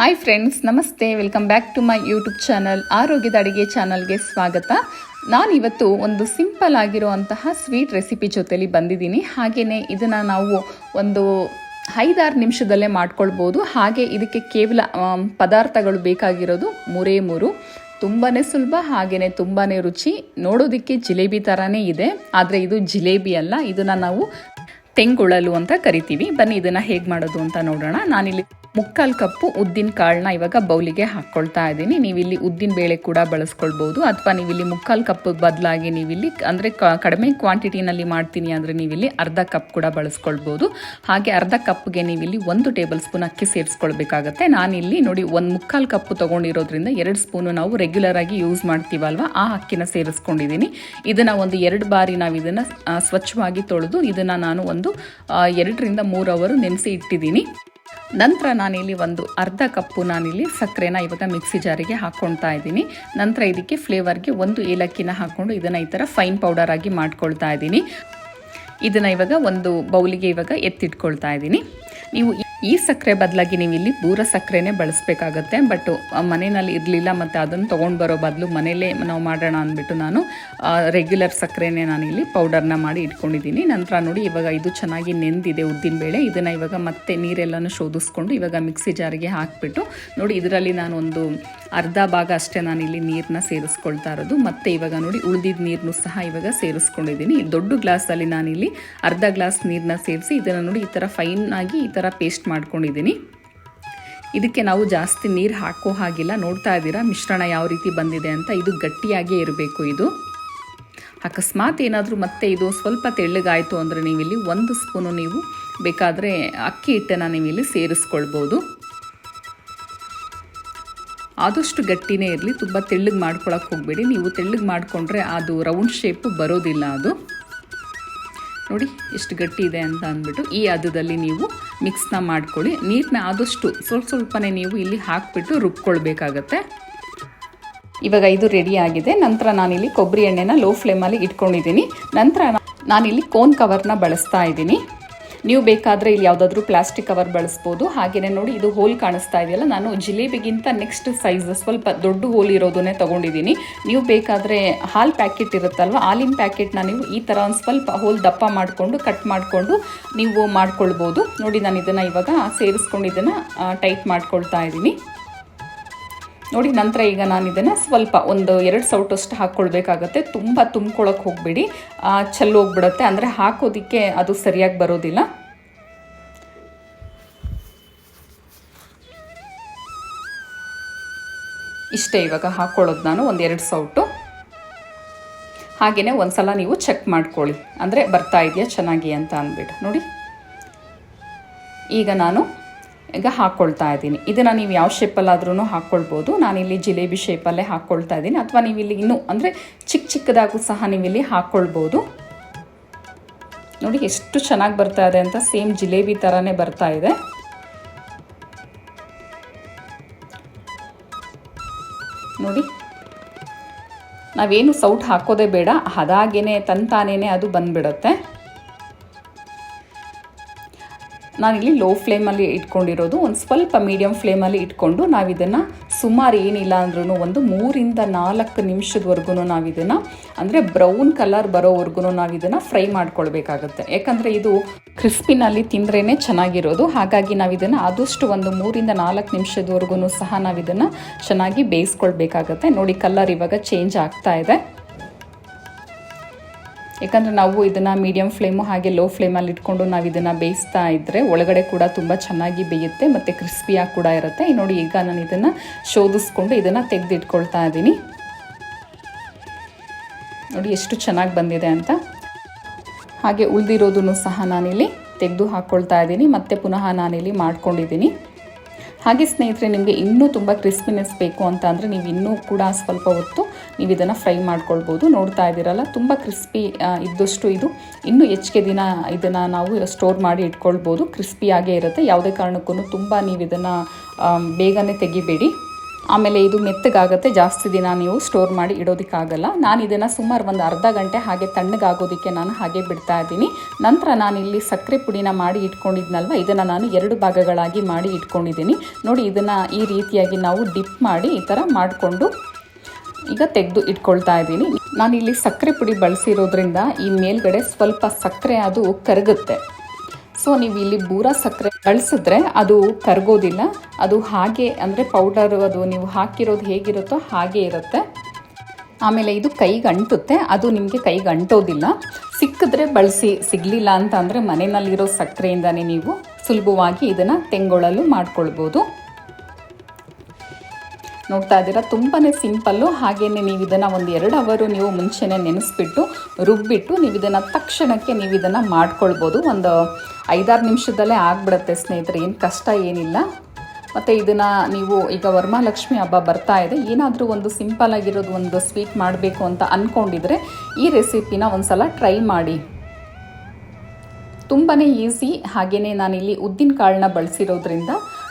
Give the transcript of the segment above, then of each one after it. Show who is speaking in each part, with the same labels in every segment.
Speaker 1: Hi friends ನಮಸ್ತೆ. Welcome back to my YouTube channel ಆರೋಗ್ಯದ ಅಡುಗೆ ಚಾನಲ್ಗೆ ಸ್ವಾಗತ. ನಾನಿವತ್ತು ಒಂದು ಸಿಂಪಲ್ ಆಗಿರುವಂತಹ ಸ್ವೀಟ್ ರೆಸಿಪಿ ಜೊತೆಲಿ ಬಂದಿದ್ದೀನಿ. ಹಾಗೆಯೇ ಇದನ್ನು ನಾವು ಒಂದು ಐದಾರು ನಿಮಿಷದಲ್ಲೇ ಮಾಡ್ಕೊಳ್ಬೋದು. ಹಾಗೆ ಇದಕ್ಕೆ ಕೇವಲ ಪದಾರ್ಥಗಳು ಬೇಕಾಗಿರೋದು ಮೂರೇ ಮೂರು. ತುಂಬಾ ಸುಲಭ ಹಾಗೆಯೇ ತುಂಬಾ ರುಚಿ. ನೋಡೋದಕ್ಕೆ ಜಿಲೇಬಿ ಥರನೇ ಇದೆ. ಆದರೆ ಇದು ಜಿಲೇಬಿ ಅಲ್ಲ. ಇದನ್ನು ನಾವು ತೆಂಗುಳಲು ಅಂತ ಕರಿತೀವಿ. ಬನ್ನಿ, ಇದನ್ನು ಹೇಗೆ ಮಾಡೋದು ಅಂತ ನೋಡೋಣ. ನಾನಿಲ್ಲಿ ಮುಕ್ಕಾಲು ಕಪ್ಪು ಉದ್ದಿನ ಕಾಳನ್ನ ಇವಾಗ ಬೌಲಿಗೆ ಹಾಕ್ಕೊಳ್ತಾ ಇದ್ದೀನಿ. ನೀವಿಲ್ಲಿ ಉದ್ದಿನ ಬೇಳೆ ಕೂಡ ಬಳಸ್ಕೊಳ್ಬೋದು. ಅಥವಾ ನೀವಿಲ್ಲಿ ಮುಕ್ಕಾಲು ಕಪ್ ಬದಲಾಗಿ ನೀವಿಲ್ಲಿ ಅಂದರೆ ಕಡಿಮೆ ಕ್ವಾಂಟಿಟಿನಲ್ಲಿ ಮಾಡ್ತೀನಿ ಅಂದರೆ ನೀವಿಲ್ಲಿ ಅರ್ಧ ಕಪ್ ಕೂಡ ಬಳಸ್ಕೊಳ್ಬೋದು. ಹಾಗೆ ಅರ್ಧ ಕಪ್ಗೆ ನೀವಿಲ್ಲಿ ಒಂದು ಟೇಬಲ್ ಸ್ಪೂನ್ ಅಕ್ಕಿ ಸೇರಿಸ್ಕೊಳ್ಬೇಕಾಗತ್ತೆ. ನಾನಿಲ್ಲಿ ನೋಡಿ ಒಂದು ಮುಕ್ಕಾಲು ಕಪ್ಪು ತೊಗೊಂಡಿರೋದ್ರಿಂದ ಎರಡು ಸ್ಪೂನು ನಾವು ರೆಗ್ಯುಲರ್ ಆಗಿ ಯೂಸ್ ಮಾಡ್ತೀವಲ್ವ? ಆ ಅಕ್ಕಿನ ಸೇರಿಸ್ಕೊಂಡಿದ್ದೀನಿ. ಇದನ್ನು ಒಂದು ಎರಡು ಬಾರಿ ನಾವು ಇದನ್ನು ಸ್ವಚ್ಛವಾಗಿ ತೊಳೆದು ಇದನ್ನು ನಾನು ಒಂದು ಎರಡರಿಂದ ಮೂರು ಅವರು ನೆನೆಸಿ ಇಟ್ಟಿದ್ದೀನಿ. ನಂತರ ನಾನಿಲ್ಲಿ ಒಂದು ಅರ್ಧ ಕಪ್ಪು ನಾನಿಲ್ಲಿ ಸಕ್ಕರೆನ ಇವಾಗ ಮಿಕ್ಸಿ ಜಾರಿಗೆ ಹಾಕ್ಕೊಳ್ತಾ ಇದ್ದೀನಿ. ನಂತರ ಇದಕ್ಕೆ ಫ್ಲೇವರ್ಗೆ ಒಂದು ಏಲಕ್ಕಿನ ಹಾಕ್ಕೊಂಡು ಇದನ್ನು ಈ ಥರ ಫೈನ್ ಪೌಡರ್ ಆಗಿ ಮಾಡ್ಕೊಳ್ತಾ ಇದ್ದೀನಿ. ಇದನ್ನು ಇವಾಗ ಒಂದು ಬೌಲಿಗೆ ಇವಾಗ ಎತ್ತಿಟ್ಕೊಳ್ತಾ ಇದ್ದೀನಿ. ನೀವು ಈ- ಸಕ್ಕರೆ ಬದಲಾಗಿ ನೀವು ಇಲ್ಲಿ ಬೂರ ಸಕ್ಕರೆನೇ ಬಳಸಬೇಕಾಗತ್ತೆ. ಬಟ್ ಮನೆಯಲ್ಲಿ ಇರಲಿಲ್ಲ ಮತ್ತು ಅದನ್ನು ತೊಗೊಂಡು ಬರೋ ಬದಲು ಮನೆಯಲ್ಲೇ ನಾವು ಮಾಡೋಣ ಅಂದ್ಬಿಟ್ಟು ನಾನು ರೆಗ್ಯುಲರ್ ಸಕ್ಕರೆನೇ ನಾನು ಇಲ್ಲಿ ಪೌಡರ್ನ ಮಾಡಿ ಇಟ್ಕೊಂಡಿದ್ದೀನಿ. ನಂತರ ನೋಡಿ ಇವಾಗ ಇದು ಚೆನ್ನಾಗಿ ನೆಂದಿದೆ ಉದ್ದಿನಬೇಳೆ ಇದನ್ನು ಇವಾಗ ಮತ್ತೆ ನೀರೆಲ್ಲನೂ ಶೋಧಿಸ್ಕೊಂಡು ಇವಾಗ ಮಿಕ್ಸಿ ಜಾರಿಗೆ ಹಾಕಿಬಿಟ್ಟು ನೋಡಿ ಇದರಲ್ಲಿ ನಾನು ಒಂದು ಅರ್ಧ ಭಾಗ ಅಷ್ಟೇ ನಾನು ಇಲ್ಲಿ ನೀರನ್ನ ಸೇರಿಸ್ಕೊಳ್ತಾ ಇರೋದು. ಮತ್ತೆ ಇವಾಗ ನೋಡಿ ಉಳಿದಿದ್ದ ನೀರನ್ನು ಸಹ ಇವಾಗ ಸೇರಿಸ್ಕೊಂಡಿದ್ದೀನಿ. ದೊಡ್ಡ ಗ್ಲಾಸಲ್ಲಿ ನಾನಿಲ್ಲಿ ಅರ್ಧ ಗ್ಲಾಸ್ ನೀರನ್ನ ಸೇರಿಸಿ ಇದನ್ನು ನೋಡಿ ಈ ಥರ ಫೈನ್ ಆಗಿ ಈ ಥರ ಪೇಸ್ಟ್ ಮಾಡ್ಕೊಂಡಿದ್ದೀನಿ. ಇದಕ್ಕೆ ನಾವು ಜಾಸ್ತಿ ನೀರು ಹಾಕೋ ಹಾಗಿಲ್ಲ. ನೋಡ್ತಾ ಇದ್ದೀರಾ, ಮಿಶ್ರಣ ಯಾವ ರೀತಿ ಬಂದಿದೆ ಅಂತ. ಇದು ಗಟ್ಟಿಯಾಗೇ ಇರಬೇಕು ಇದು. ಅಕಸ್ಮಾತ್ ಏನಾದರೂ ಮತ್ತೆ ಇದು ಸ್ವಲ್ಪ ತೆಳ್ಳಗಾಯಿತು ಅಂದರೆ ನೀವಿಲ್ಲಿ ಒಂದು ಸ್ಪೂನು ನೀವು ಬೇಕಾದರೆ ಅಕ್ಕಿ ಹಿಟ್ಟನ್ನು ನೀವಿಲ್ಲಿ ಸೇರಿಸ್ಕೊಳ್ಬೋದು. ಆದಷ್ಟು ಗಟ್ಟಿನೇ ಇರಲಿ. ತುಂಬ ತೆಳ್ಳಗೆ ಮಾಡ್ಕೊಳಕ್ಕೆ ಹೋಗಬೇಡಿ. ನೀವು ತೆಳ್ಳಗೆ ಮಾಡಿಕೊಂಡ್ರೆ ಅದು ರೌಂಡ್ ಶೇಪು ಬರೋದಿಲ್ಲ ಅದು. ನೋಡಿ, ಎಷ್ಟು ಗಟ್ಟಿ ಇದೆ ಅಂತ ಅಂದ್ಬಿಟ್ಟು ಈ ಹದದಲ್ಲಿ ನೀವು ಮಿಕ್ಸ್ನ ಮಾಡ್ಕೊಳ್ಳಿ. ನೀರನ್ನ ಆದಷ್ಟು ಸ್ವಲ್ಪ ಸ್ವಲ್ಪನೇ ನೀವು ಇಲ್ಲಿ ಹಾಕಿಬಿಟ್ಟು ರುಬ್ಕೊಳ್ಬೇಕಾಗತ್ತೆ. ಇವಾಗ ಇದು ರೆಡಿ ಆಗಿದೆ. ನಂತರ ನಾನಿಲ್ಲಿ ಕೊಬ್ಬರಿ ಎಣ್ಣೆನ ಲೋ ಫ್ಲೇಮಲ್ಲಿ ಇಟ್ಕೊಂಡಿದ್ದೀನಿ. ನಂತರ ನಾನಿಲ್ಲಿ ಕೋನ್ ಕವರ್ನ ಬಳಸ್ತಾ ಇದ್ದೀನಿ. ನೀವು ಬೇಕಾದರೆ ಇಲ್ಲಿ ಯಾವುದಾದ್ರೂ ಪ್ಲಾಸ್ಟಿಕ್ ಕವರ್ ಬಳಸ್ಬೋದು. ಹಾಗೆಯೇ ನೋಡಿ, ಇದು ಹೋಲ್ ಕಾಣಿಸ್ತಾ ಇದೆಯಲ್ಲ, ನಾನು ಜಿಲೇಬಿಗಿಂತ ನೆಕ್ಸ್ಟ್ ಸೈಜ್ ಸ್ವಲ್ಪ ದೊಡ್ಡ ಹೋಲ್ ಇರೋದನ್ನೇ ತೊಗೊಂಡಿದ್ದೀನಿ. ನೀವು ಬೇಕಾದರೆ ಹಾಲು ಪ್ಯಾಕೆಟ್ ಇರುತ್ತಲ್ವ ಹಾಲಿನ ಪ್ಯಾಕೆಟ್ನ ನೀವು ಈ ಥರ ಒಂದು ಸ್ವಲ್ಪ ಹೋಲ್ ದಪ್ಪ ಮಾಡಿಕೊಂಡು ಕಟ್ ಮಾಡಿಕೊಂಡು ನೀವು ಮಾಡ್ಕೊಳ್ಬೋದು. ನೋಡಿ, ನಾನು ಇದನ್ನು ಇವಾಗ ಸೇರಿಸ್ಕೊಂಡು ಇದನ್ನು ಟೈಟ್ ಮಾಡ್ಕೊಳ್ತಾ ಇದ್ದೀನಿ ನೋಡಿ, ನಂತರ ಈಗ ನಾನು ಇದನ್ನು ಸ್ವಲ್ಪ ಒಂದು ಎರಡು ಸೌಟಷ್ಟು ಹಾಕ್ಕೊಳ್ಬೇಕಾಗತ್ತೆ. ತುಂಬ ತುಂಬ್ಕೊಳಕ್ಕೆ ಹೋಗಬೇಡಿ. ಹೋಗ್ಬಿಡುತ್ತೆ. ಅಂದರೆ ಹಾಕೋದಕ್ಕೆ ಅದು ಸರಿಯಾಗಿ ಬರೋದಿಲ್ಲ. ಇಷ್ಟೇ ಇವಾಗ ಹಾಕ್ಕೊಳ್ಳೋದು ನಾನು ಒಂದು ಎರಡು ಸೌಟು. ಹಾಗೆಯೇ ಒಂದು ಸಲ ನೀವು ಚೆಕ್ ಮಾಡ್ಕೊಳ್ಳಿ. ಅಂದರೆ ಬರ್ತಾ ಇದೆಯಾ ಚೆನ್ನಾಗಿ ಅಂತ ಅಂದ್ಬಿಟ್ಟು. ನೋಡಿ. ಈಗ ನಾನು ಈಗ ಹಾಕ್ಕೊಳ್ತಾ ಇದ್ದೀನಿ. ಇದನ್ನು ನೀವು ಯಾವ ಶೇಪಲ್ಲಾದ್ರೂ ಹಾಕ್ಕೊಳ್ಬೋದು ನಾನಿಲ್ಲಿ ಜಿಲೇಬಿ ಶೇಪಲ್ಲೇ ಹಾಕ್ಕೊಳ್ತಾ ಇದ್ದೀನಿ. ಅಥವಾ ನೀವು ಇಲ್ಲಿ ಇನ್ನೂ ಅಂದರೆ ಚಿಕ್ಕ ಚಿಕ್ಕದಾಗೂ ಸಹ ನೀವಿಲ್ಲಿ ಹಾಕ್ಕೊಳ್ಬೋದು ನೋಡಿ ಎಷ್ಟು ಚೆನ್ನಾಗಿ ಬರ್ತಾ ಇದೆ ಅಂತ ಸೇಮ್ ಜಿಲೇಬಿ ಥರನೇ ಬರ್ತಾ ಇದೆ. ನೋಡಿ. ನಾವೇನು ಸೌಟ್ ಹಾಕೋದೇ ಬೇಡ. ಅದಾಗೇನೆ ತಂತಾನೇನೆ ಅದು ಬಂದ್ಬಿಡುತ್ತೆ. ನಾನಿಲ್ಲಿ ಲೋ ಫ್ಲೇಮಲ್ಲಿ ಇಟ್ಕೊಂಡಿರೋದು. ಒಂದು ಸ್ವಲ್ಪ ಮೀಡಿಯಮ್ ಫ್ಲೇಮಲ್ಲಿ ಇಟ್ಕೊಂಡು ನಾವಿದನ್ನು ಸುಮಾರು ಏನಿಲ್ಲ ಅಂದ್ರೂ ಒಂದು ಮೂರಿಂದ ನಾಲ್ಕು ನಿಮಿಷದವರೆಗೂ ನಾವಿದನ್ನು, ಅಂದರೆ ಬ್ರೌನ್ ಕಲರ್ ಬರೋವರೆಗೂ ನಾವಿದನ್ನು ಫ್ರೈ ಮಾಡ್ಕೊಳ್ಬೇಕಾಗುತ್ತೆ. ಯಾಕಂದರೆ ಇದು ಕ್ರಿಸ್ಪಿನಲ್ಲಿ ತಿಂದ್ರೇ ಚೆನ್ನಾಗಿರೋದು. ಹಾಗಾಗಿ ನಾವಿದನ್ನು ಆದಷ್ಟು ಒಂದು ಮೂರಿಂದ ನಾಲ್ಕು ನಿಮಿಷದವರೆಗೂ ಸಹ ನಾವಿದನ್ನು ಚೆನ್ನಾಗಿ ಬೇಯಿಸ್ಕೊಳ್ಬೇಕಾಗತ್ತೆ. ನೋಡಿ ಕಲರ್ ಇವಾಗ ಚೇಂಜ್ ಆಗ್ತಾ ಇದೆ. ಯಾಕಂದರೆ ನಾವು ಇದನ್ನು ಮೀಡಿಯಮ್ ಫ್ಲೇಮು ಹಾಗೆ ಲೋ ಫ್ಲೇಮಲ್ಲಿ ಇಟ್ಕೊಂಡು ನಾವು ಇದನ್ನು ಬೇಯಿಸ್ತಾ ಇದ್ದರೆ ಒಳಗಡೆ ಕೂಡ ತುಂಬ ಚೆನ್ನಾಗಿ ಬೇಯುತ್ತೆ ಮತ್ತು ಕ್ರಿಸ್ಪಿಯಾಗಿ ಕೂಡ ಇರುತ್ತೆ. ನೋಡಿ ಈಗ ನಾನು ಇದನ್ನು ಶೋಧಿಸ್ಕೊಂಡು ಇದನ್ನು ತೆಗೆದಿಟ್ಕೊಳ್ತಾ ಇದ್ದೀನಿ ನೋಡಿ ಎಷ್ಟು ಚೆನ್ನಾಗಿ ಬಂದಿದೆ ಅಂತ. ಹಾಗೆ ಉಳಿದಿರೋದನ್ನು ಸಹ ನಾನಿಲ್ಲಿ ತೆಗೆದು ಹಾಕ್ಕೊಳ್ತಾ ಇದ್ದೀನಿ ಮತ್ತೆ ಪುನಃ ನಾನಿಲ್ಲಿ ಮಾಡ್ಕೊಂಡಿದ್ದೀನಿ ಹಾಗೆ ಸ್ನೇಹಿತರೆ, ನಿಮಗೆ ಇನ್ನೂ ತುಂಬ ಕ್ರಿಸ್ಪಿನೆಸ್ ಬೇಕು ಅಂತ ಅಂದರೆ ನೀವು ಇನ್ನೂ ಕೂಡ ಸ್ವಲ್ಪ ಹೊತ್ತು ನೀವು ಇದನ್ನು ಫ್ರೈ ಮಾಡ್ಕೊಳ್ಬೋದು. ನೋಡ್ತಾ ಇದ್ದೀರಲ್ಲ, ತುಂಬ ಕ್ರಿಸ್ಪಿ ಇದ್ದಷ್ಟು ಇದು. ಇನ್ನೂ ಹೆಚ್ಚಿಗೆ ದಿನ ಇದನ್ನು ನಾವು ಸ್ಟೋರ್ ಮಾಡಿ ಇಟ್ಕೊಳ್ಬೋದು. ಕ್ರಿಸ್ಪಿಯಾಗೇ ಇರುತ್ತೆ. ಯಾವುದೇ ಕಾರಣಕ್ಕೂ ತುಂಬ ನೀವು ಇದನ್ನು ಬೇಗನೆ ತೆಗಿಬೇಡಿ. ಆಮೇಲೆ ಇದು ಮೆತ್ತಗಾಗುತ್ತೆ. ಜಾಸ್ತಿ ದಿನ ನೀವು ಸ್ಟೋರ್ ಮಾಡಿ ಇಡೋದಕ್ಕಾಗಲ್ಲ. ನಾನು ಇದನ್ನು ಸುಮಾರು ಒಂದು ಅರ್ಧ ಗಂಟೆ ಹಾಗೆ ತಣ್ಣಗಾಗೋದಕ್ಕೆ ನಾನು ಹಾಗೆ ಬಿಡ್ತಾ ಇದ್ದೀನಿ. ನಂತರ ನಾನು ಇಲ್ಲಿ ಸಕ್ಕರೆ ಪುಡಿನ ಮಾಡಿ ಇಟ್ಕೊಂಡಿದ್ನಲ್ವ? ಇದನ್ನು ನಾನು ಎರಡು ಭಾಗಗಳಾಗಿ ಮಾಡಿ ಇಟ್ಕೊಂಡಿದ್ದೀನಿ. ನೋಡಿ, ಇದನ್ನು ಈ ರೀತಿಯಾಗಿ ನಾವು ಡಿಪ್ ಮಾಡಿ ಈ ಥರ ಮಾಡಿಕೊಂಡು ಈಗ ತೆಗೆದು ಇಟ್ಕೊಳ್ತಾ ಇದ್ದೀನಿ. ನಾನಿಲ್ಲಿ ಸಕ್ಕರೆ ಪುಡಿ ಬಳಸಿರೋದ್ರಿಂದ ಈ ಮೇಲ್ಗಡೆ ಸ್ವಲ್ಪ ಸಕ್ಕರೆ ಅದು ಕರಗುತ್ತೆ. ಸೊ ನೀವು ಇಲ್ಲಿ ಬೂರ ಸಕ್ಕರೆ ಬಳಸಿದ್ರೆ ಅದು ಕರಗೋದಿಲ್ಲ. ಅದು ಹಾಗೆ ಅಂದರೆ ಪೌಡರ್ ಅದು ನೀವು ಹಾಕಿರೋದು ಹೇಗಿರುತ್ತೋ ಹಾಗೆ ಇರುತ್ತೆ. ಆಮೇಲೆ ಇದು ಕೈಗೆ ಅಂಟುತ್ತೆ. ಅದು ನಿಮಗೆ ಕೈಗೆ ಅಂಟೋದಿಲ್ಲ. ಸಿಕ್ಕಿದ್ರೆ ಬಳಸಿ. ಸಿಗಲಿಲ್ಲ ಅಂತ ಅಂದರೆ ಮನೆಯಲ್ಲಿರೋ ಸಕ್ಕರೆಯಿಂದನೇ ನೀವು ಸುಲಭವಾಗಿ ಇದನ್ನು ತೆಂಗೊಳ್ಳಲು ಮಾಡ್ಕೊಳ್ಬೋದು. ನೋಡ್ತಾ ಇದ್ದೀರಾ? ತುಂಬಾ ಸಿಂಪಲ್ಲು. ಹಾಗೆಯೇ ನೀವು ಇದನ್ನು ಒಂದು ಎರಡು ಅವರು ನೀವು ಮುಂಚೆನೆ ನೆನೆಸ್ಬಿಟ್ಟು, ರುಬ್ಬಿಟ್ಟು ನೀವು ಇದನ್ನು ತಕ್ಷಣಕ್ಕೆ ನೀವು ಇದನ್ನು ಮಾಡ್ಕೊಳ್ಬೋದು. ಒಂದು ಐದಾರು ನಿಮಿಷದಲ್ಲೇ ಆಗಿಬಿಡುತ್ತೆ ಸ್ನೇಹಿತರೆ. ಏನು ಕಷ್ಟ, ಏನಿಲ್ಲ. ಮತ್ತು ಇದನ್ನು ನೀವು ಈಗ ವರ್ಮಾಲಕ್ಷ್ಮಿ ಹಬ್ಬ ಬರ್ತಾ ಇದೆ. ಏನಾದರೂ ಒಂದು ಸಿಂಪಲ್ ಆಗಿರೋದು ಒಂದು ಸ್ವೀಟ್ ಮಾಡಬೇಕು ಅಂತ ಅಂದ್ಕೊಂಡಿದ್ರೆ ಈ ರೆಸಿಪಿನ ಒಂದು ಸಲ ಟ್ರೈ ಮಾಡಿ. ತುಂಬಾ ಈಸಿ. ಹಾಗೆಯೇ ನಾನಿಲ್ಲಿ ಉದ್ದಿನ ಕಾಳನ್ನ ಬಳಸಿರೋದ್ರಿಂದ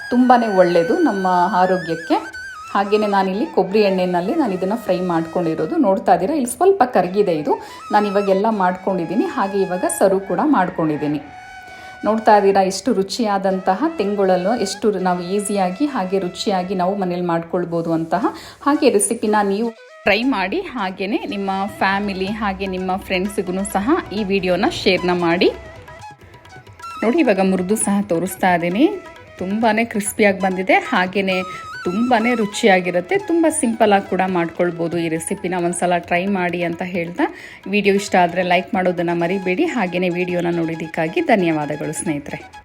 Speaker 1: ತುಂಬಾ ಒಳ್ಳೆಯದು ನಮ್ಮ ಆರೋಗ್ಯಕ್ಕೆ. ಹಾಗೆಯೇ ನಾನಿಲ್ಲಿ ಕೊಬ್ಬರಿ ಎಣ್ಣೆಯಲ್ಲಿ ನಾನು ಇದನ್ನು ಫ್ರೈ ಮಾಡ್ಕೊಂಡಿರೋದು. ನೋಡ್ತಾ ಇದ್ದೀರಾ? ಇಲ್ಲಿ ಸ್ವಲ್ಪ ಕರಗಿದೆ ಇದು. ನಾನು ಇವಾಗೆಲ್ಲ ಮಾಡ್ಕೊಂಡಿದ್ದೀನಿ. ಹಾಗೆ ಇವಾಗ ಸರ್ವ್ ಕೂಡ ಮಾಡ್ಕೊಂಡಿದ್ದೀನಿ. ನೋಡ್ತಾ ಇದ್ದೀರಾ? ಎಷ್ಟು ರುಚಿಯಾದಂತಹ ತೆಂಗುಳಲು ಎಷ್ಟು ನಾವು ಈಸಿಯಾಗಿ ಹಾಗೆ ರುಚಿಯಾಗಿ ನಾವು ಮನೇಲಿ ಮಾಡ್ಕೊಳ್ಬೋದು ಅಂತಹ ಹಾಗೆ ರೆಸಿಪಿನ ನೀವು ಟ್ರೈ ಮಾಡಿ. ಹಾಗೆಯೇ ನಿಮ್ಮ ಫ್ಯಾಮಿಲಿ, ಹಾಗೆ ನಿಮ್ಮ ಫ್ರೆಂಡ್ಸಿಗೂ ಸಹ ಈ ವಿಡಿಯೋನ ಶೇರ್ನ ಮಾಡಿ. ನೋಡಿ, ಇವಾಗ ಮುರಿದು ಸಹ ತೋರಿಸ್ತಾ ಇದ್ದೀನಿ. ತುಂಬಾ ಕ್ರಿಸ್ಪಿಯಾಗಿ ಬಂದಿದೆ. ಹಾಗೆಯೇ ತುಂಬಾ ರುಚಿಯಾಗಿರುತ್ತೆ. ತುಂಬ ಸಿಂಪಲಾಗಿ ಕೂಡ ಮಾಡ್ಕೊಳ್ಬೋದು ಈ ರೆಸಿಪಿನ. ಒಂದ್ಸಲ ಟ್ರೈ ಮಾಡಿ ಅಂತ ಹೇಳ್ತಾ ವಿಡಿಯೋ ಇಷ್ಟ ಆದರೆ ಲೈಕ್ ಮಾಡೋದನ್ನು ಮರಿಬೇಡಿ. ಹಾಗೆಯೇ ವಿಡಿಯೋನ ನೋಡಿದ್ದಕ್ಕಾಗಿ ಧನ್ಯವಾದಗಳು ಸ್ನೇಹಿತರೆ.